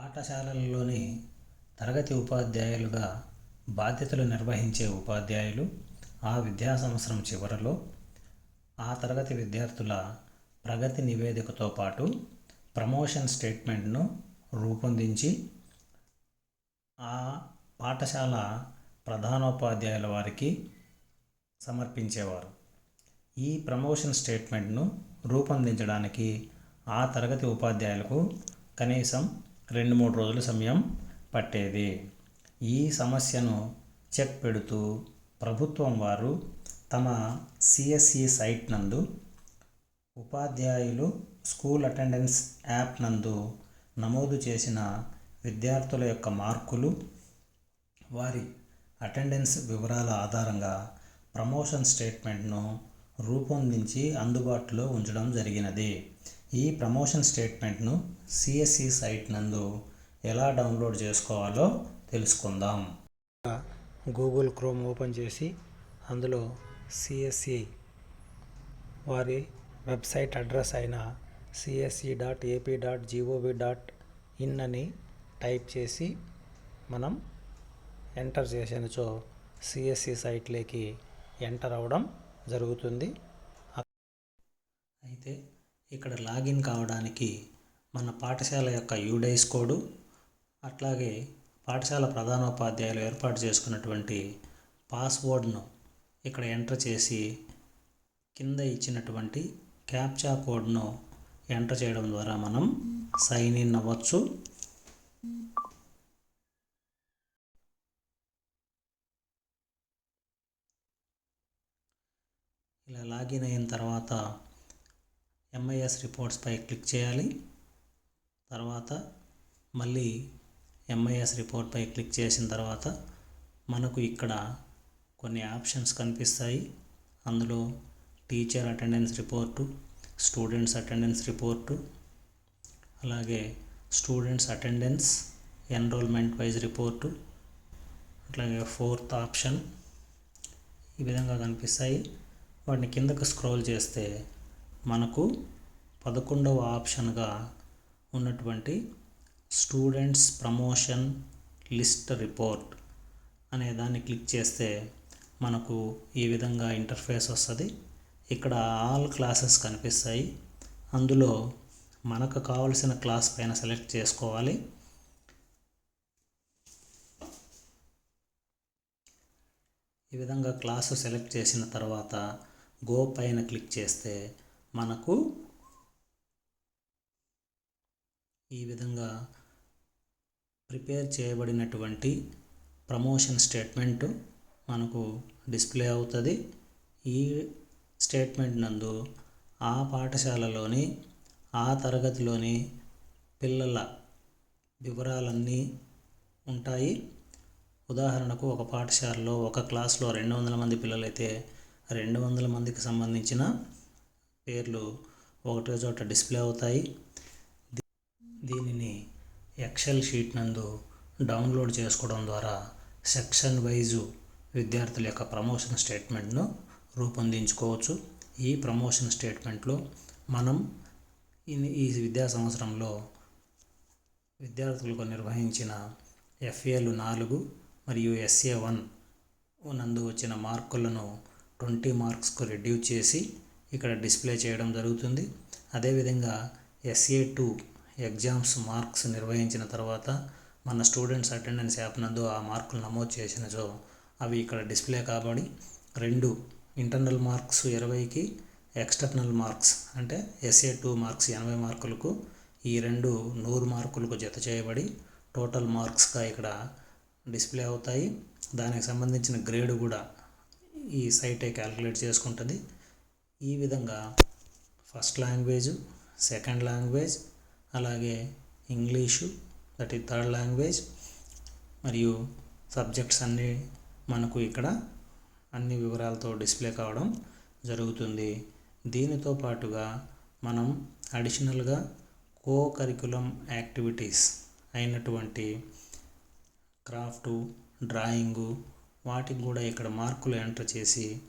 పాఠశాలల్లోని తరగతి ఉపాధ్యాయులుగా బాధ్యతలు నిర్వహించే ఉపాధ్యాయులు ఆ విద్యా సంవత్సరం చివరలో ఆ తరగతి విద్యార్థుల ప్రగతి నివేదికతో పాటు ప్రమోషన్ స్టేట్మెంట్ను రూపొందించి ఆ పాఠశాల ప్రధానోపాధ్యాయుల వారికి సమర్పించేవారు. ఈ ప్రమోషన్ స్టేట్మెంట్ను రూపొందించడానికి ఆ తరగతి ఉపాధ్యాయులకు కనీసం రెండు మూడు రోజుల సమయం పట్టేది. ఈ సమస్యను చెక్ పెడుతూ ప్రభుత్వం వారు తమ సిఎస్సి సైట్ నందు ఉపాధ్యాయులు స్కూల్ అటెండెన్స్ యాప్ నందు నమోదు చేసిన విద్యార్థుల యొక్క మార్కులు వారి అటెండెన్స్ వివరాల ఆధారంగా ప్రమోషన్ స్టేట్మెంట్ను రూపొందించి అందుబాటులో ఉంచడం జరిగినది. ఈ ప్రమోషన్ స్టేట్మెంట్ను సిఎస్సి సైట్ నందు ఎలా డౌన్లోడ్ చేసుకోవాలో తెలుసుకుందాం. గూగుల్ క్రోమ్ ఓపెన్ చేసి అందులో సిఎస్సి వారి వెబ్సైట్ అడ్రస్ అయిన CSC dot AP dot GOV dot in అని టైప్ చేసి మనం ఎంటర్ చేసినచో సిఎస్సి సైట్లోకి ఎంటర్ అవ్వడం జరుగుతుంది. అయితే ఇక్కడ లాగిన్ కావడానికి మన పాఠశాల యొక్క యూడైస్ కోడు అట్లాగే పాఠశాల ప్రధానోపాధ్యాయులు ఏర్పాటు చేసుకున్నటువంటి పాస్వర్డ్ను ఇక్కడ ఎంటర్ చేసి కింద ఇచ్చినటువంటి క్యాప్చా కోడ్ను ఎంటర్ చేయడం ద్వారా మనం సైన్ ఇన్ అవ్వచ్చు. ఇలా లాగిన్ అయిన తర్వాత ఎంఐఎస్ రిపోర్ట్స్పై క్లిక్ చేయాలి. తర్వాత మళ్ళీ ఎంఐఎస్ రిపోర్ట్పై క్లిక్ చేసిన తర్వాత మనకు ఇక్కడ కొన్ని ఆప్షన్స్ కనిపిస్తాయి. అందులో teacher attendance report students attendance report అలాగే students attendance enrolment wise report అట్లాగే ఫోర్త్ ఆప్షన్ ఈ విధంగా కనిపిస్తాయి. వాటిని కిందకు స్క్రోల్ చేస్తే మనకు పదకొండవ ఆప్షన్గా ఉన్నటువంటి స్టూడెంట్స్ ప్రమోషన్ లిస్ట్ రిపోర్ట్ అనే దాన్ని క్లిక్ చేస్తే మనకు ఈ విధంగా ఇంటర్ఫేస్ వస్తుంది. ఇక్కడ ఆల్ క్లాసెస్ కనిపిస్తాయి. అందులో మనకు కావలసిన క్లాస్ పైన సెలెక్ట్ చేసుకోవాలి. ఈ విధంగా క్లాసు సెలెక్ట్ చేసిన తర్వాత గో పైన క్లిక్ చేస్తే మనకు ఈ విధంగా ప్రిపేర్ చేయబడినటువంటి ప్రమోషన్ స్టేట్మెంట్ మనకు డిస్ప్లే అవుతుంది. ఈ స్టేట్మెంట్ నందు ఆ పాఠశాలలోని ఆ తరగతిలోని పిల్లల వివరాలన్నీ ఉంటాయి. ఉదాహరణకు ఒక పాఠశాలలో ఒక క్లాస్లో రెండు వందల మంది పిల్లలైతే రెండు వందల మందికి సంబంధించిన పేర్లు ఒకటే చోట డిస్ప్లే అవుతాయి. దీనిని ఎక్సెల్ షీట్ నందు డౌన్లోడ్ చేసుకోవడం ద్వారా సెక్షన్ వైజు విద్యార్థుల యొక్క ప్రమోషన్ స్టేట్మెంట్ను రూపొందించుకోవచ్చు. ఈ ప్రమోషన్ స్టేట్మెంట్లో మనం ఈ విద్యా సంవత్సరంలో విద్యార్థులకు నిర్వహించిన ఎఫ్ఏలు నాలుగు మరియు ఎస్ఏ వన్ నందు వచ్చిన మార్కులను ట్వంటీ మార్క్స్కు రెడ్యూస్ చేసి ఇక్కడ డిస్ప్లే చేయడం జరుగుతుంది. అదేవిధంగా ఎస్ఏ టూ ఎగ్జామ్స్ మార్క్స్ నిర్వహించిన తర్వాత మన స్టూడెంట్స్ అటెండెన్స్ యాప్ నందు ఆ మార్కులు నమోదు చేసినచో అవి ఇక్కడ డిస్ప్లే కాబడి రెండు ఇంటర్నల్ మార్క్స్ ఇరవైకి ఎక్స్టర్నల్ మార్క్స్ అంటే ఎస్ఏ టూ మార్క్స్ ఎనభై మార్కులకు ఈ రెండు నూరు మార్కులకు జత చేయబడి టోటల్ మార్క్స్గా ఇక్కడ డిస్ప్లే అవుతాయి. దానికి సంబంధించిన గ్రేడ్ కూడా ఈ సైటే క్యాలిక్యులేట్ చేసుకుంటుంది. ఈ విధంగా ఫస్ట్ లాంగ్వేజ్ సెకండ్ లాంగ్వేజ్ అలాగే ఇంగ్లీషు దట్ ఈ థర్డ్ లాంగ్వేజ్ మరియు సబ్జెక్ట్స్ అన్నీ మనకు ఇక్కడ అన్ని వివరాలతో డిస్ప్లే కావడం జరుగుతుంది. దీనితో పాటుగా మనం అడిషనల్గా కో కరికులం యాక్టివిటీస్ అయినటువంటి క్రాఫ్టు డ్రాయింగు వాటికి కూడా ఇక్కడ మార్కులు ఎంటర్ చేసి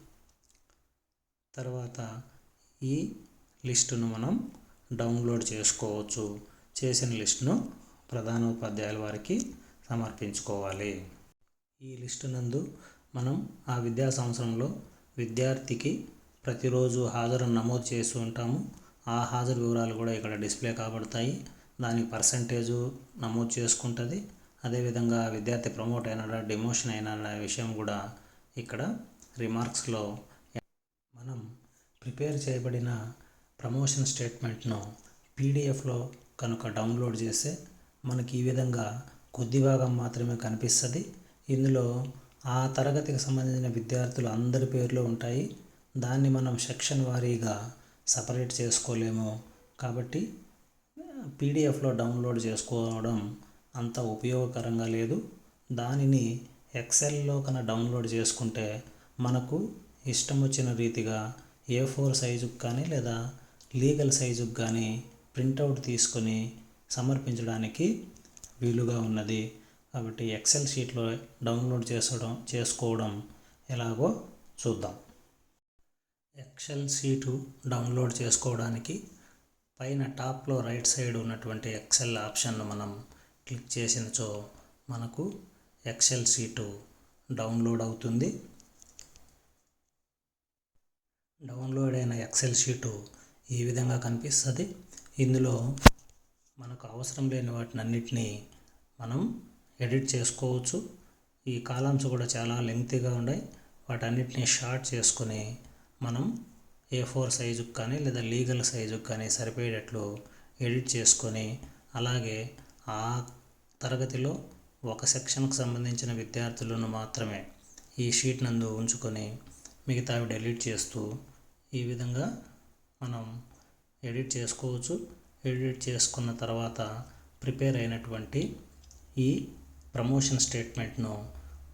తర్వాత ఈ లిస్టును మనం డౌన్లోడ్ చేసుకోవచ్చు. చేసిన లిస్టును ప్రధానోపాధ్యాయుల వారికి సమర్పించుకోవాలి. ఈ లిస్టు నందు మనం ఆ విద్యా సంవత్సరంలో విద్యార్థికి ప్రతిరోజు హాజరును నమోదు చేసి ఉంటాము. ఆ హాజరు వివరాలు కూడా ఇక్కడ డిస్ప్లే కాబడతాయి. దానికి పర్సంటేజు నమోదు చేసుకుంటుంది. అదేవిధంగా విద్యార్థి ప్రమోట్ అయినాడా డిమోషన్ అయినా అనే విషయం కూడా ఇక్కడ రిమార్క్స్లో మనం ప్రిపేర్ చేయబడిన ప్రమోషన్ స్టేట్మెంట్ను పీడిఎఫ్లో కనుక డౌన్లోడ్ చేస్తే మనకి ఈ విధంగా కొద్ది భాగం మాత్రమే కనిపిస్తుంది. ఇందులో ఆ తరగతికి సంబంధించిన విద్యార్థులు అందరి పేర్లు ఉంటాయి. దాన్ని మనం సెక్షన్ వారీగా సపరేట్ చేసుకోలేము. కాబట్టి పీడిఎఫ్లో డౌన్లోడ్ చేసుకోవడం అంత ఉపయోగకరంగా లేదు. దానిని ఎక్సెల్లో కన్నా డౌన్లోడ్ చేసుకుంటే మనకు ఇష్టం వచ్చిన రీతిగా ఏ ఫోర్ సైజుకు కానీ లేదా లీగల్ సైజుకు కానీ ప్రింటౌట్ తీసుకొని సమర్పించడానికి వీలుగా ఉన్నది. కాబట్టి ఎక్సెల్ షీట్లో డౌన్లోడ్ చేసుకోవడం చేసుకోవడం ఎలాగో చూద్దాం. ఎక్సెల్ షీటు డౌన్లోడ్ చేసుకోవడానికి పైన టాప్లో రైట్ సైడ్ ఉన్నటువంటి ఎక్సెల్ ఆప్షన్ను మనం క్లిక్ చేసినచో మనకు ఎక్సెల్ షీటు డౌన్లోడ్ అవుతుంది. డౌన్లోడ్ అయిన ఎక్సెల్ షీటు ఈ విధంగా కనిపిస్తుంది. ఇందులో మనకు అవసరం లేని వాటిని అన్నిటినీ మనం ఎడిట్ చేసుకోవచ్చు. ఈ కాలమ్స్ కూడా చాలా లెంగ్తీగా ఉన్నాయి వాటన్నిటిని షార్ట్ చేసుకొని మనం ఏ ఫోర్ సైజుకి కానీ లేదా లీగల్ సైజుకి కానీ సరిపోయేటట్లు ఎడిట్ చేసుకొని అలాగే ఆ తరగతిలో ఒక సెక్షన్కి సంబంధించిన విద్యార్థులను మాత్రమే ఈ షీట్ నందు ఉంచుకొని మిగతావి డెలీట్ చేస్తూ ఈ విధంగా మనం ఎడిట్ చేసుకోవచ్చు. ఎడిట్ చేసుకున్న తర్వాత ప్రిపేర్ అయినటువంటి ఈ ప్రమోషన్ స్టేట్మెంట్ను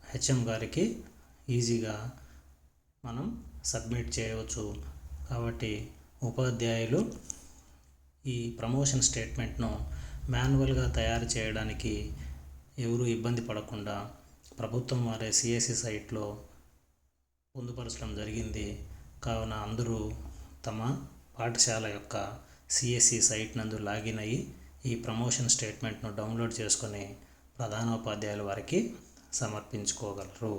హెచ్ఎం గారికి ఈజీగా మనం సబ్మిట్ చేయవచ్చు. కాబట్టి ఉపాధ్యాయులు ఈ ప్రమోషన్ స్టేట్మెంట్ను మాన్యువల్గా తయారు చేయడానికి ఎవరు ఇబ్బంది పడకుండా ప్రభుత్వం వారే సిఎస్సి సైట్లో పొందుపరచడం జరిగింది. కావున అందరూ తమ పాఠశాల యొక్క సిఎస్సి సైట్ నందు లాగిన్ అయ్యి ఈ ప్రమోషన్ స్టేట్మెంట్ను డౌన్లోడ్ చేసుకొని ప్రధానోపాధ్యాయుల వారికి సమర్పించుకోగలరు.